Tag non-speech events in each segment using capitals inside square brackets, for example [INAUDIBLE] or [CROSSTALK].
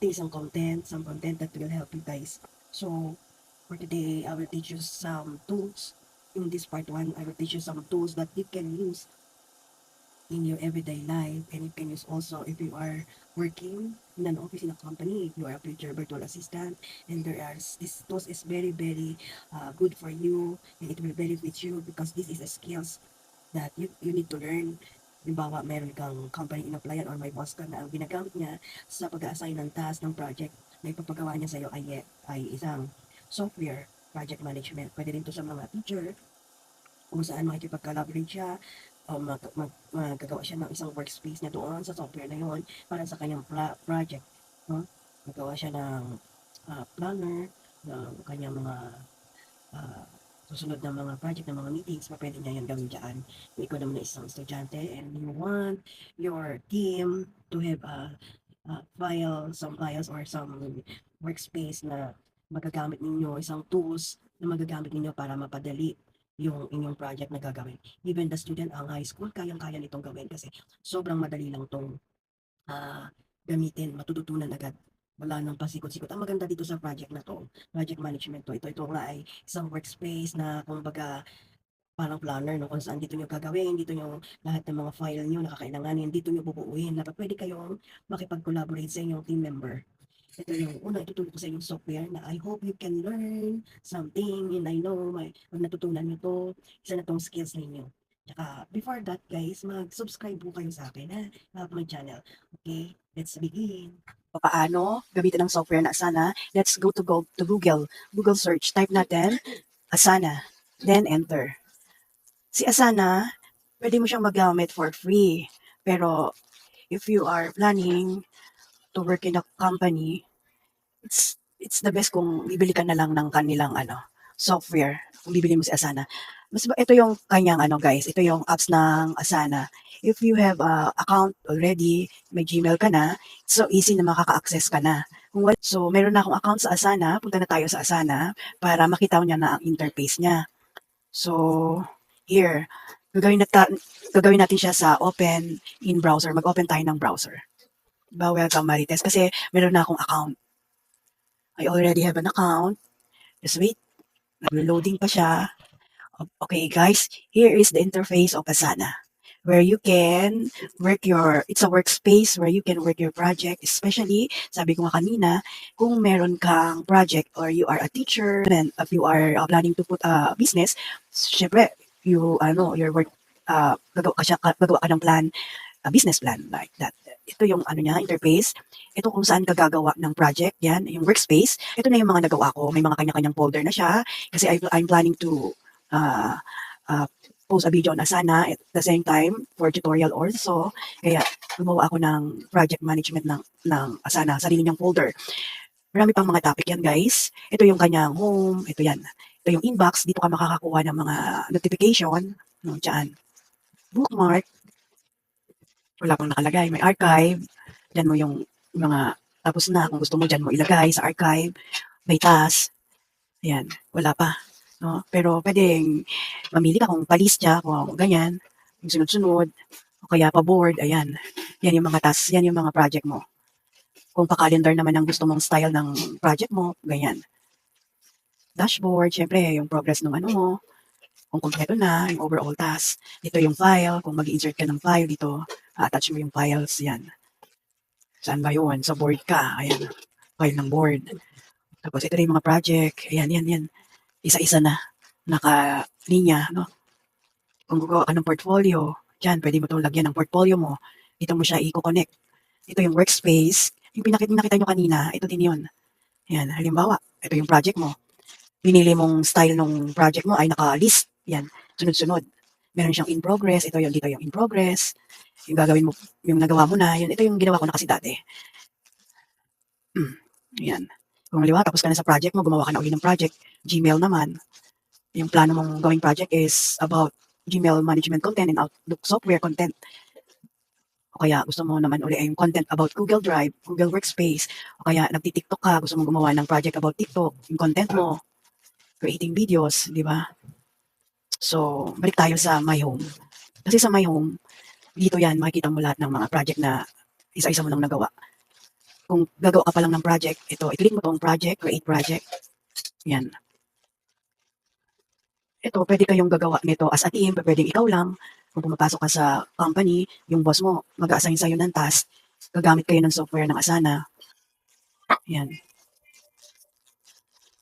creating some content, some content that will help you guys. So, for today, I will teach you some tools. In this part one, I will teach you some tools that you can use in your everyday life and you can use also if you are working in an office in a company if you are a future virtual assistant and there are this tools is very very uh, good for you and it will benefit you because this is a skills that you, you need to learn Halimbawa, meron kang company in-applyan or may boss ka na ang ginagamit niya sa pag-assign ng task ng project na ipapagawa niya sa'yo ay, ay isang software project management. Pwede rin to sa mga teacher kung saan makikipag-collaborate siya o mag, mag, magagawa siya ng isang workspace niya doon sa software na yon para sa kanyang pla- project. No? Magawa siya ng ah, planner, ng kanyang mga ah, susunod na mga project, ng mga meetings, pwede niya yan gawin dyan. Kung ikaw naman ay isang estudyante and you want your team to have a, a file, some files or some workspace na magagamit ninyo, isang tools na magagamit ninyo para mapadali yung inyong project na gagawin. Even the student ang high school, kayang-kaya nitong gawin kasi sobrang madali lang tong ah, gamitin, matututunan agad. Wala nang pasikot-sikot. Ang maganda dito sa project na to, project management to, ito, ito nga ay isang workspace na kumbaga parang planner, no? Kung saan dito nyo gagawin, dito nyo lahat ng mga file nyo na kakailanganin, dito nyo bubuuin. Dapat pwede kayong makipag-collaborate sa inyong team member. Ito yung unang ituturo ko sa inyong software na I hope you can learn something and I know may, pag natutunan nyo to, isa na tong skills ninyo. Tsaka, before that guys, mag-subscribe po kayo sa akin ha, sa my channel. Okay, let's begin. Paano gamitin ang software na Asana, let's go to, go to Google. Google search, type natin Asana, then enter. Si Asana, pwede mo siyang magamit for free. Pero if you are planning to work in a company, it's it's the best kung bibili ka na lang ng kanilang ano, software. Kung bibili mo si Asana. Mas ito yung kanyang ano guys, ito yung apps ng Asana. If you have a account already, may Gmail ka na, so easy na makaka-access ka na. Kung wala, so meron na akong account sa Asana, punta na tayo sa Asana para makita niya na ang interface niya. So, here, gagawin, nata, gagawin natin siya sa open in browser. Mag-open tayo ng browser. Diba, welcome Marites. Kasi meron na akong account. I already have an account. Just wait. Nag-loading pa siya. Okay guys, here is the interface of Asana where you can work your, it's a workspace where you can work your project, especially, sabi ko nga kanina, kung meron kang project or you are a teacher and if you are uh, planning to put a business, syempre, you, ano, your work, uh, gagawa ka, siya, gagawa ka ng plan, a business plan like that. Ito yung ano niya, interface. Ito kung saan ka ng project, yan, yung workspace. Ito na yung mga nagawa ko. May mga kanya-kanyang folder na siya kasi I, I'm planning to uh, uh, post a video na sana at the same time for tutorial also. Kaya gumawa ako ng project management ng, ng Asana, sarili niyang folder. Marami pang mga topic yan guys. Ito yung kanyang home, ito yan. Ito yung inbox, dito ka makakakuha ng mga notification. No, dyan. Bookmark. Wala pang nakalagay. May archive. Dyan mo yung mga tapos na kung gusto mo dyan mo ilagay sa archive. May task. Ayan, wala pa. No? Pero pwedeng mamili ka kung palistya, kung ganyan, yung sunod-sunod, o kaya pa-board, ayan. Yan yung mga tasks, yan yung mga project mo. Kung pa-calendar naman ang gusto mong style ng project mo, ganyan. Dashboard, syempre, yung progress ng ano mo, kung kompleto na, yung overall task. Dito yung file, kung mag insert ka ng file dito, attach mo yung files, yan. Saan ba yun? Sa board ka, ayan. File ng board. Tapos ito yung mga project, ayan, yan, yan isa-isa na naka-linya, no? Kung gagawa ka ng portfolio, dyan, pwede mo itong lagyan ng portfolio mo. Dito mo siya i-connect. Ito yung workspace. Yung pinakita, nakita nyo kanina, ito din yun. Yan, halimbawa, ito yung project mo. Pinili mong style ng project mo ay naka-list. Yan, sunod-sunod. Meron siyang in progress. Ito yung dito yung in progress. Yung gagawin mo, yung nagawa mo na, yun. Ito yung ginawa ko na kasi dati. Hmm, yan. Kung halimbawa, tapos ka na sa project mo, gumawa ka na uli ng project, Gmail naman, yung plano mong gawing project is about Gmail management content and Outlook software content. O kaya gusto mo naman uli ay yung content about Google Drive, Google Workspace, o kaya nagti-TikTok ka, gusto mo gumawa ng project about TikTok, yung content mo, creating videos, di ba? So, balik tayo sa My Home. Kasi sa My Home, dito yan, makikita mo lahat ng mga project na isa-isa mo nang nagawa. Kung gagawa ka pa lang ng project, ito, i-click mo tong project, create project. Yan. Ito, pwede kayong gagawa nito as a team, pwedeng ikaw lang. Kung pumapasok ka sa company, yung boss mo, mag-assign sa'yo ng task, gagamit kayo ng software ng Asana. Yan.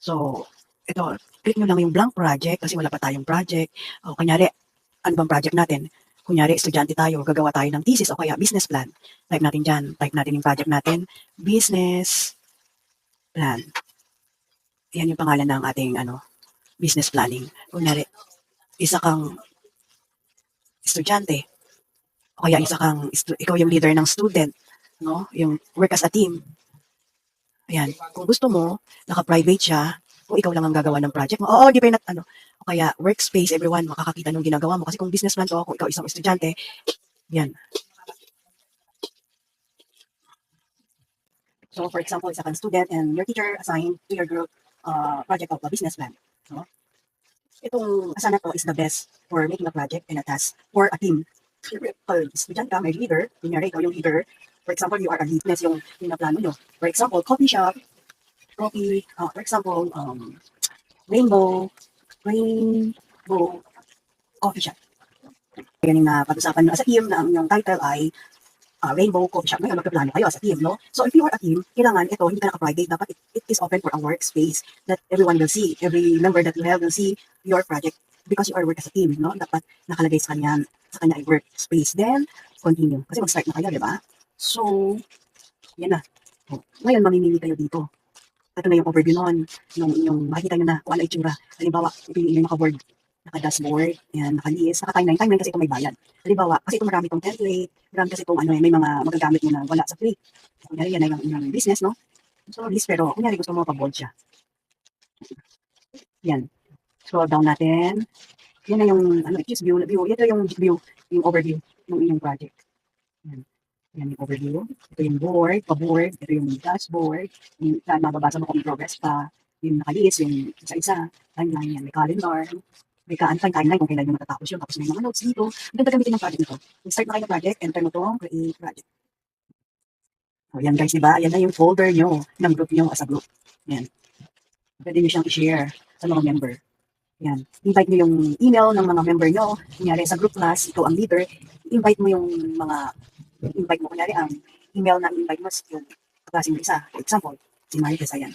So, ito, click nyo lang yung blank project kasi wala pa tayong project. O, kunyari, ano bang project natin? Kunyari, estudyante tayo, gagawa tayo ng thesis o kaya business plan. Type natin dyan, type natin yung project natin, business plan. Yan yung pangalan ng ating ano, business planning. Kunyari, isa kang estudyante, o kaya isa kang, ikaw yung leader ng student, no? Yung work as a team. Ayan, kung gusto mo, naka-private siya, kung ikaw lang ang gagawa ng project mo, oo, di ba ano, kaya workspace, everyone makakakita ng ginagawa mo. Kasi kung business plan to, kung ikaw isang estudyante, yan. So, for example, isa kang student and your teacher assigned to your group uh, project of a business plan. No? Itong Asana to is the best for making a project and a task for a team. Pag estudyante ka, may leader, kunyari ikaw yung leader, for example, you are a lead, yung pinaplano nyo. For example, coffee shop, coffee, uh, for example, um, rainbow, rainbow coffee shop. Yan yung napag-usapan nyo as a team na ang yung title ay uh, Rainbow Coffee Shop. Ngayon, magkaplano kayo as a team, no? So, if you are a team, kailangan ito, hindi ka naka-private. Dapat it, it is open for a workspace that everyone will see. Every member that you have will see your project because you are work as a team, no? Dapat nakalagay sa kanya, sa kanya ay workspace. Then, continue. Kasi mag-start na kayo, di ba? So, yan na. Ngayon, mamimili kayo dito. Ito na yung overview nun. Yung, yung makikita nyo na kung ano itsura. Halimbawa, ito yung naka-word, naka-dashboard, yan, naka-list, naka-timeline. Timeline kasi ito may bayad. Halimbawa, kasi ito marami itong template, marami kasi itong ano, eh, may mga magagamit mo na wala sa free. Kunyari yan ay yung, yung business, no? So, list, pero kunyari gusto mo pa-board siya. Yan. Scroll down natin. Yan na yung, ano, just view, view. Ito yung view, yung overview ng inyong project. Yan. Yan yung overview. Ito yung board, pa-board. Ito yung dashboard. Yung, yan, mababasa mo kung progress pa. Yung nakalist, yung isa-isa. Timeline yan, may calendar. May ka-antay timeline kung kailan yung matatapos yun. Tapos may mga notes dito. Ang ganda gamitin ng project nito. Start na kayo ng project, enter mo itong create project. O yan guys, di ba? Yan na yung folder nyo ng group nyo as a group. Yan. Pwede nyo siyang i-share sa mga member. Yan. Invite nyo yung email ng mga member nyo. Kunyari sa group class, ikaw ang leader. Invite mo yung mga, invite mo. Kunyari ang email na invite mo yung klase mo isa. For example, si Marites, ayan.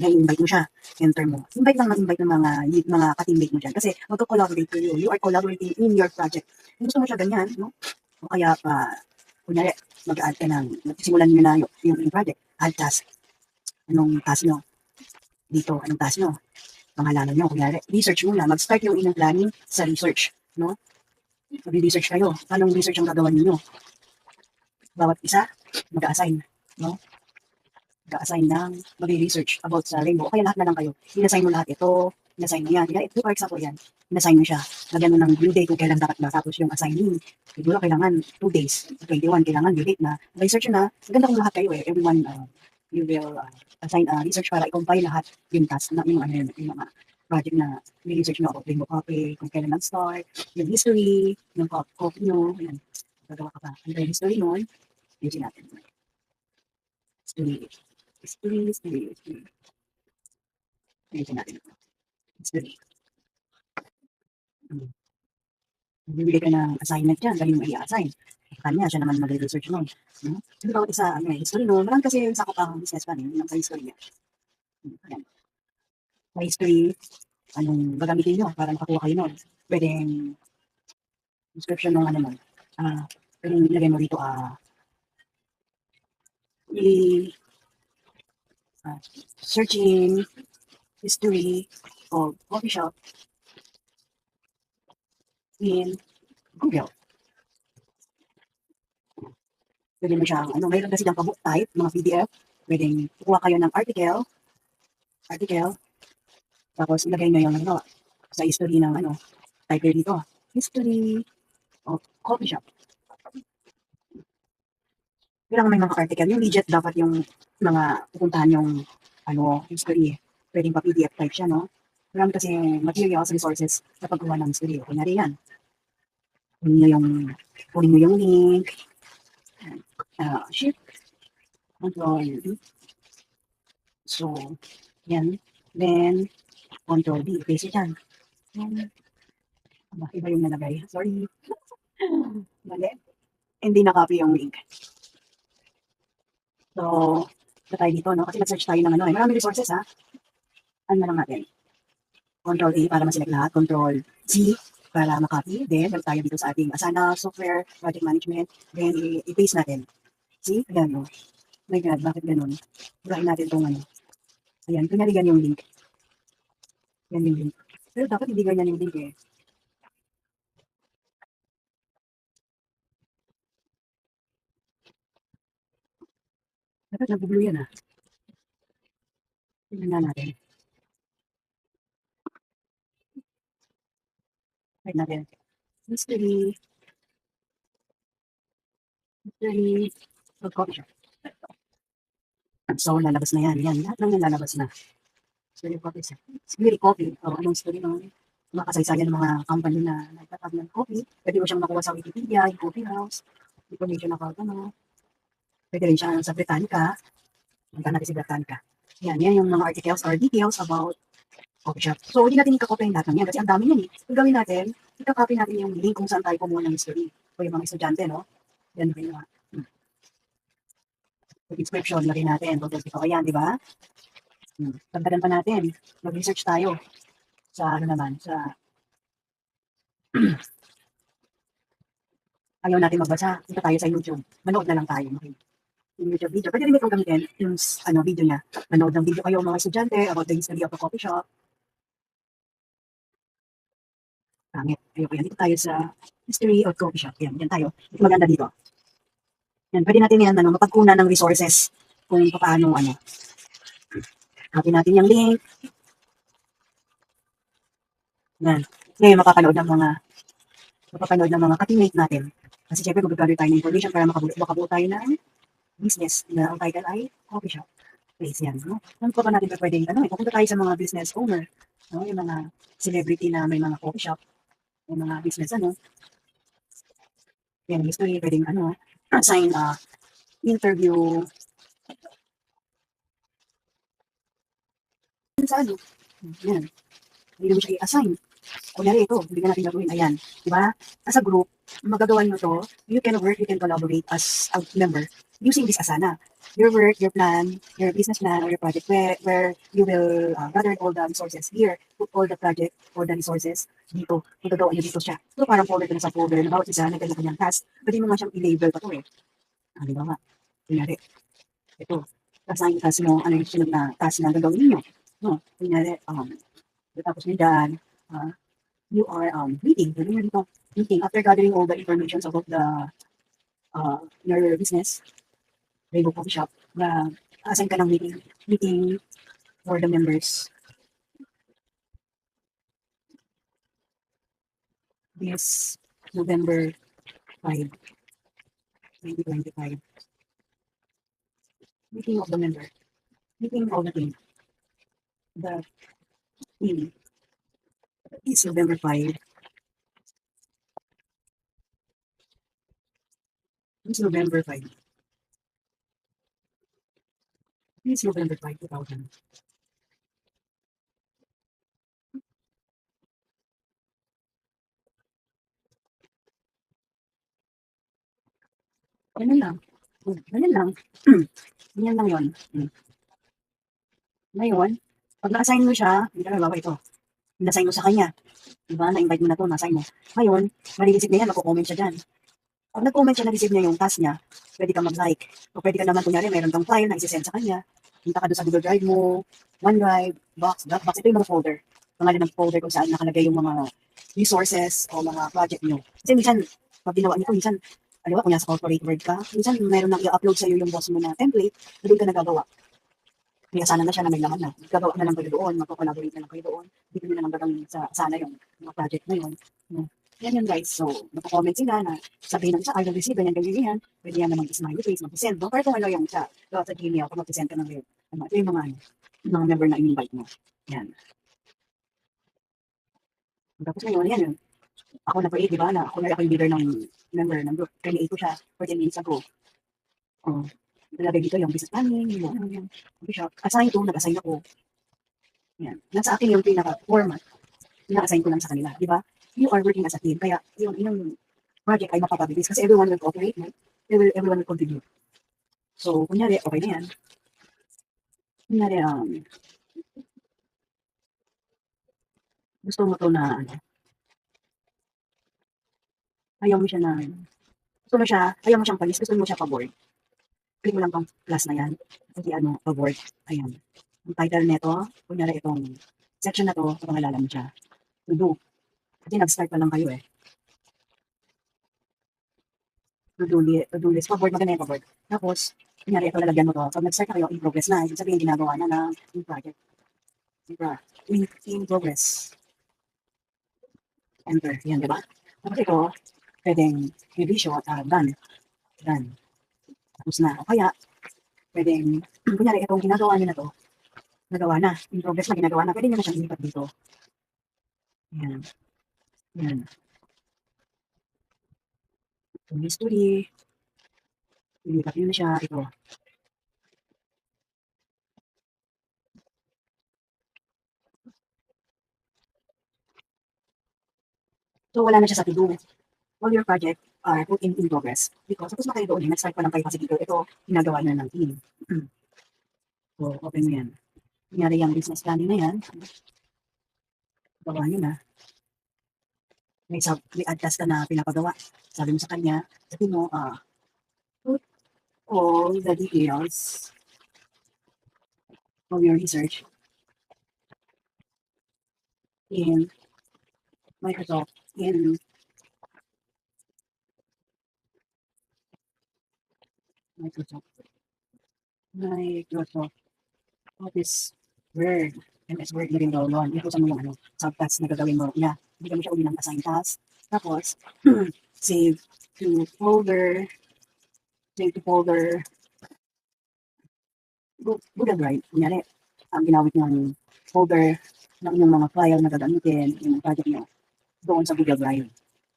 Yan, invite mo siya. Enter mo. Invite lang ng invite ng mga mga ka-teammate mo dyan. Kasi magko-collaborate kayo. You are collaborating in your project. Kung gusto mo siya ganyan, no? O kaya pa, kunyari, mag-add ka ng, simulan nyo na yung, yung project. Add task. Anong task nyo? Dito, anong task nyo? Pangalanan nyo, kunyari, research muna. Mag-start yung inyong planning sa research, no? Mag-research kayo. Anong research ang gagawin niyo? Bawat isa, mag-assign, no? Mag-assign ng mag-research about sa rainbow. O kaya lahat na lang kayo. Inassign mo lahat ito, inassign mo yan. Kaya, ito, for example, yan. Inassign mo siya. Lagyan mo ng due date kung kailan dapat matapos yung assignee. Siguro kailangan 2 days. 21, kailangan due date na. Research na. Maganda kung lahat kayo eh. Everyone, uh, you will uh, assign a research para i-compile lahat yung task na yung, ano, yun, yung mga project na research nyo about rainbow coffee, kung kailan nag-start, yung history, yung co- coffee nyo, yan. Gagawa ka pa. Ano yung history nun? Yun natin. History. History, history, history. Yun natin. History. Hmm. Bibigay ka ng assignment dyan, dahil mo i-assign. Kanya, siya naman mag-research nun. No? Hindi bawat isa, ano, eh, history nun. Marami kasi yung sakop ang business plan, eh, yung sa history niya. Hmm, Ayan. Sa history, anong gagamitin nyo para makakuha kayo nun? Pwedeng description ng ano mo. Ah, pwedeng ilagay mo dito, ah, i ah, searching history of coffee shop in Google. Pwede mo siyang, ano, mayroon kasi diyang pa-book type, mga PDF. Pwedeng kukuha kayo ng article, article, tapos ilagay nyo yung, ano, sa history ng, ano, type dito, history coffee shop. Kailangan may mga article. Yung legit, dapat yung mga pupuntahan yung, ano, history. Pwedeng pa PDF type siya, no? Marami kasi materials, resources sa paggawa ng history. Kunyari yan. Kunin nyo yung, kunin mo yung link, uh, ship, Control. So, yan. Then, Control D. Paste yan. Aba, iba yung nalagay. Sorry. Mali. Hindi na-copy yung link. So, ito tayo dito, no? Kasi nag-search tayo ng ano, eh. Maraming resources, ha? Ano na lang natin? Control E para ma-select lahat. Control C para ma-copy. Then, balik tayo dito sa ating Asana Software Project Management. Then, i-paste natin. See? Ayan, no? My God, bakit ganun? Burahin natin itong ano. Ayan, kunyari yan yung link. Yan yung link. Pero dapat hindi ganyan yung link eh. Dapat nag-blue yan ah. Tingnan nga natin. Right natin. Mystery. Mystery. shop. So, lalabas na yan. Yan, lahat ng yan lalabas na. Story of coffee shop. Spirit coffee. O, anong story ng mga kasaysayan ng mga company na nagtatag ng coffee. Pwede mo siyang makuha sa Wikipedia, yung coffee house, information about ano. Pwede rin siya sa Britannica. Punta natin si Britannica. Yan, yan yung mga articles or details about coffee. So, hindi natin ikakopyahin lahat ng yan kasi ang dami yan eh. Ang gawin natin, ikakopy natin yung link kung saan tayo kumuha ng history. O yung mga estudyante, no? Yan rin yung hmm. Yung description, lagay natin. Tungkol dito. Ayan, di ba? Hmm. Tagdagan pa natin. Mag-research tayo sa ano naman, sa [CLEARS THROAT] ayaw natin magbasa. Dito tayo sa YouTube. Manood na lang tayo. Okay? Yung YouTube video. Pwede rin itong gamitin yung ano, video niya. Manood ng video kayo mga estudyante about the history of the coffee shop. Pangit. Ayoko yan. Dito tayo sa history of coffee shop. Yan, yan tayo. Ito maganda dito. Yan, pwede natin yan, ano, mapagkunan ng resources kung paano, ano. Copy natin yung link. Yan. Ngayon, makapanood ng mga makapanood ng mga ka-teammate natin. Kasi syempre, mag-gather tayo ng information para makabuo, makabuo tayo ng business na ang title ay coffee shop. Place yan. No? Ano pa ba natin pa pwedeng, ano, eh, pupunta tayo sa mga business owner, no? yung mga celebrity na may mga coffee shop, yung mga business, ano, yan, history, pwedeng, ano, [CLEARS THROAT] assign, uh, interview, sa ano, yan, hindi mo siya i-assign. Kunyari ito, hindi ka natin gagawin. Ayan. Di ba? As a group, magagawa nyo to, you can work, you can collaborate as a member using this Asana. Your work, your plan, your business plan, or your project where, where you will uh, gather all the resources here, put all the project, all the resources dito. Magagawa nyo dito siya. So parang folder ka na sa folder, na bawat isa, nagkanya-kanyang task. Pwede mo nga siyang i-label pa to eh. Ah, di ba nga? Kunyari, ito. Assign task mo, ano yung sunod na task na gagawin ninyo. No, kunyari, um, tapos nyo dyan, uh, you are um, meeting, ganun dito, meeting, after gathering all the information about the, uh, your business, Rainbow Coffee Shop, na assign ka ng meeting, meeting for the members. This November 5, 2025. Meeting of the member. Meeting of the team. The team is November 5. It's November 5. It's November 5, 2000. Ganun lang. Ganun lang. [CLEARS THROAT] Ganyan lang yun. Ngayon, pag na-assign mo siya, hindi ka nagawa ito. Na-assign mo sa kanya. Diba? Na-invite mo na to, na-assign mo. Ngayon, marireceive niya yan, magko-comment siya dyan. Pag nag-comment siya, na-receive niya yung task niya, pwede ka mag-like. O pwede ka naman, kunyari, mayroon kang file na isi-send sa kanya. Punta ka doon sa Google Drive mo, OneDrive, Box, Dropbox. Ito yung mga folder. Pangalan ng folder kung saan nakalagay yung mga resources o mga project nyo. Kasi minsan, pag ginawa nito, minsan, alam mo, kunya sa corporate word ka, minsan mayroon nang i-upload sa'yo yung boss mo na template, na doon ka nagagawa. Kaya sana na siya na may laman na. Gagawa na lang kayo doon, magko-collaborate na lang kayo doon. Nyo na lang gagawin sa sana yung mga project na yun. Yan yun guys. So, magko-comment sila na sabihin ng isa, I will receive, ganyan, ganyan, ganyan. Pwede yan na mag-smiley face, mag-send. No? Pero kung ano yung sa, sa Gmail, kung mag-send ka ng mail. Ano, ito yung mga, yung mga member na in-invite mo. Yan. Tapos ngayon, yan yun. Ako na create, di ba? Na, ako na ako yung leader ng member ng group. Create ko siya 14 minutes ago. Oh. Nalagay dito yung business planning, yung ano, yung bishop. Assign to, nag-assign ako. Yan. Nasa akin yung pinaka-format. Na-assign ko lang sa kanila. Di ba? You are working as a team. Kaya yung, yung project ay mapapabilis kasi everyone will cooperate. No? Every- Everyone will contribute. So, kunyari, okay na yan. Kunyari, um, gusto mo to na, ano, ayaw mo siya na, gusto mo siya, ayaw mo siyang palis, gusto mo siya pa-board. Click mo lang tong plus na yan. Hindi ano, pa-board. Ayan. Ang title nito, kunyari itong section na to, ito pangalala mo siya. To do. Kasi nag-start pa lang kayo eh. To do, li- to do list. Pa-board, maganda yung pa-board. Tapos, kunyari ito lalagyan mo to. Pag nag-start na kayo, in progress na. Ibig sabihin, ginagawa na ng yung project. Diba? In, in progress. Enter. Yan, di ba? Tapos ito, pwedeng revision, ah, done. Done. Tapos na. O kaya, pwedeng, [CLEARS THROAT] kunyari, itong ginagawa niyo na to, nagawa na. In progress na, ginagawa na. Pwede nyo na siyang ilipat dito. Yan. Yan. Itong history. Ilipat nyo na siya. Ito. So, wala na siya sa to-do. All your project are put in in progress. Because, tapos na doon, eh, nag-start pa lang kayo kasi dito. Ito, ginagawa na ng team. [CLEARS THROAT] so, open mo yan. Kunyari yung business planning na yan. Gawa nyo na. May, sub, may task ka na pinapagawa. Sabi mo sa kanya, sabi mo, ah, put all the details of your research in Microsoft in Microsoft Microsoft Office Word MS Word na rin daw yun. Ito sa mga ano, subtasks na gagawin mo. Yeah, hindi ka mo siya uli ng assign task. Tapos, [CLEARS THROAT] save to folder, save to folder, Go- Google Drive. Kunyari, ang ginawit niyong folder ng inyong mga file na gagamitin, yung project niyo, doon sa Google Drive.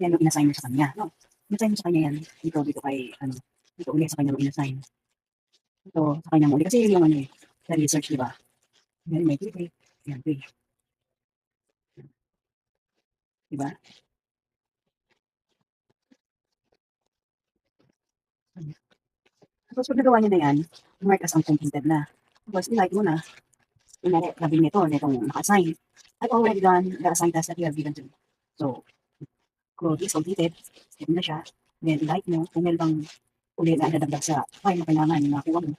Yan yung inassign mo sa kanya. No? Inassign mo sa kanya yan. Dito, dito kay, ano, dito uli sa kanya mo inassign. Ito, sa kanya mo uli. Kasi yun yung ano eh, sa research, di ba? Yan, may click eh. Yan, click. Di ba? Tapos pag nagawa niya na yan, mark as uncompleted na. Tapos ilike mo na. Kunyari, sabi nito, nitong naka-assign. I've already done the assigned task that you have given to me. So, kung is completed, step na siya. Then, like mo, kung meron bang uli na nadagdag sa file na kailangan na nakuha mo.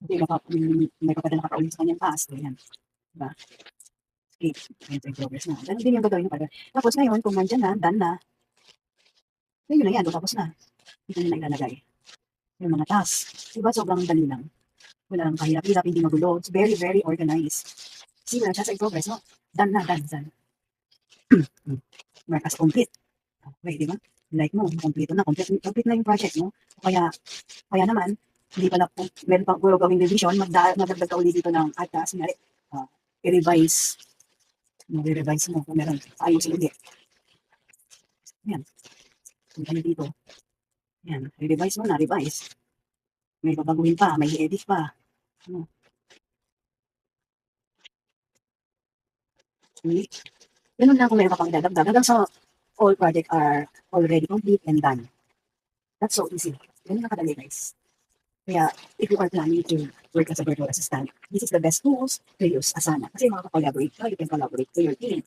Hindi may papadala ka pa ulit sa kanyang task. Ganyan. Diba? Okay, in progress na. Ganun din yung gagawin mo. pag- Tapos ngayon, kung nandyan na, done na, yun na yan, tapos na. Ito na ilalagay. Yung mga tasks. Diba, sobrang dali lang. Wala nang kahirap-hirap, hindi magulo. It's very, very organized. See, wala siya sa progress, no? Done na, done, done. [CLEARS THROAT] Mark as complete. Okay, di ba? Like mo, complete na, complete, complete na yung project mo. Kaya, kaya naman, hindi pala, meron pang gawing revision, magda, magdagdag ka ulit dito ng atas, nga, uh, i-revise. Mag-revise mo kung meron. Ayusin ulit. Yan. Kung ano dito. Yan. I-revise mo na, revise. May babaguhin pa, may edit pa. Ano? Okay. Ganun lang kung meron ka pang dadagdag. Hanggang sa all project are already complete and done. That's so easy. Ganun lang kadali, guys. Kaya, if you are planning to work as a virtual assistant, this is the best tools to use Asana. Kasi makaka-collaborate ka, you can collaborate to your team.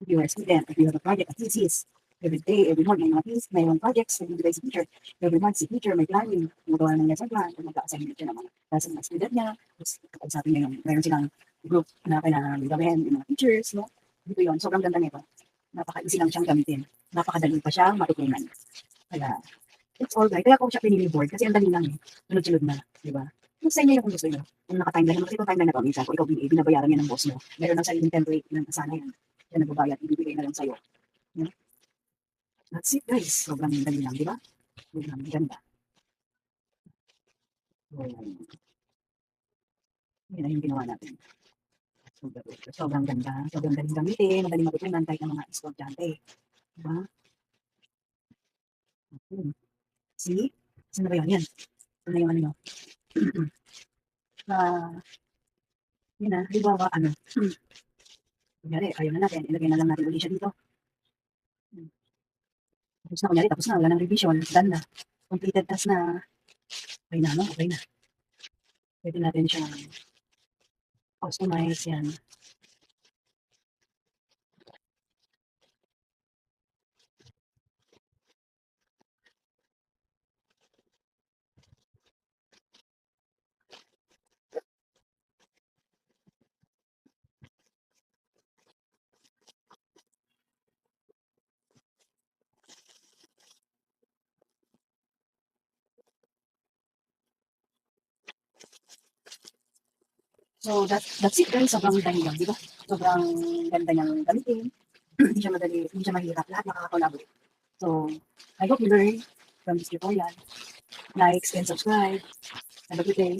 If you are a student, if you have a project, at thesis, every day, every month, may mga thesis, may mga projects, may mga si teacher. Every month, si teacher, may planning, gumagawa ng lesson plan, kung mag-assign siya ng mga lesson ng student niya. Tapos, kausapin niya yung, meron silang group na kailangan gawin, yung mga teachers, no? Dito yun, sobrang ganda nito. Napaka-easy lang siyang gamitin. Napakadali pa siya matutunan. Kaya, it's all right. Kaya ako siya pinili board kasi ang dali lang eh. Sunod-sunod na, di ba? Kung sa inyo yung kung gusto nyo. Kung naka-timeline naman, kasi itong timeline na to, minsan, kung ikaw BA, binabayaran yan ng boss mo. Meron ng sariling template ng kasana yan. Yan nagbabayad, ibibigay na lang sa'yo. Yan. That's it guys. Sobrang dali lang, di ba? Sobrang ganda. So, yun na yung ginawa natin. Sobrang, ganda. Sobrang galing gamitin. Madaling matutunan kahit ng mga estudyante. Diba? Hmm. See? Saan ba yun? Yan. Saan na yung ano nyo? [CLEARS THROAT] Ah, yun na, halimbawa, ano, [CLEARS THROAT] kunyari, ayaw na natin, ilagay na lang natin ulit siya dito. Hmm. Tapos na, kunyari, tapos na, wala nang revision, done na. Completed task na, okay na, no? Okay na. Pwede natin siyang customize yan. So, that, that's it guys. Sobrang dami lang, di ba? Sobrang ganda niyang gamitin. hindi siya madali, hindi siya mahirap. Lahat makaka-collaborate. So, I hope you learn from this tutorial. Like and subscribe. Have a good day.